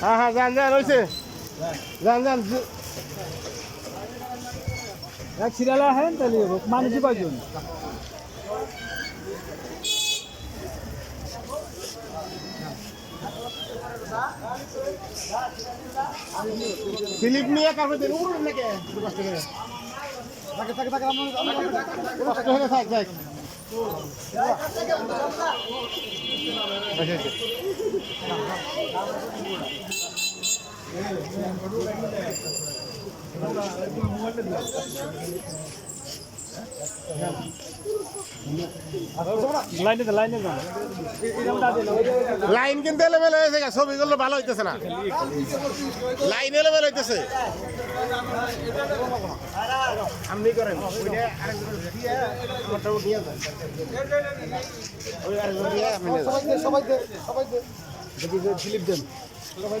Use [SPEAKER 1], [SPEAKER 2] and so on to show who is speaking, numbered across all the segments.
[SPEAKER 1] হ্যাঁ হ্যাঁ যান যান হয়েছে যান যান
[SPEAKER 2] এক সিরিয়ালে আহেন তাহলে মানুষই কয়জন?
[SPEAKER 1] স্লিপ নিয়ে কাগজ দিন উড়ুন নাকি? কষ্ট করে
[SPEAKER 2] থাকে থাকে থাকে।
[SPEAKER 1] কষ্ট হয়ে থাক থাক।
[SPEAKER 2] লাইনে যান লাইনে
[SPEAKER 1] কিন্তু এলেবেল হয়েছে ছবিগুলো ভালো হইতেছে না। লাইন এলেবেল হইতেছে। আপনি করেন।
[SPEAKER 2] সবাই দে সবাই সবাই দে। দেখি যে স্লিপ দেন। সবাই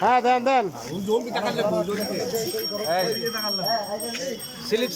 [SPEAKER 1] হ্যাঁ দেন দেন।
[SPEAKER 2] স্লিপ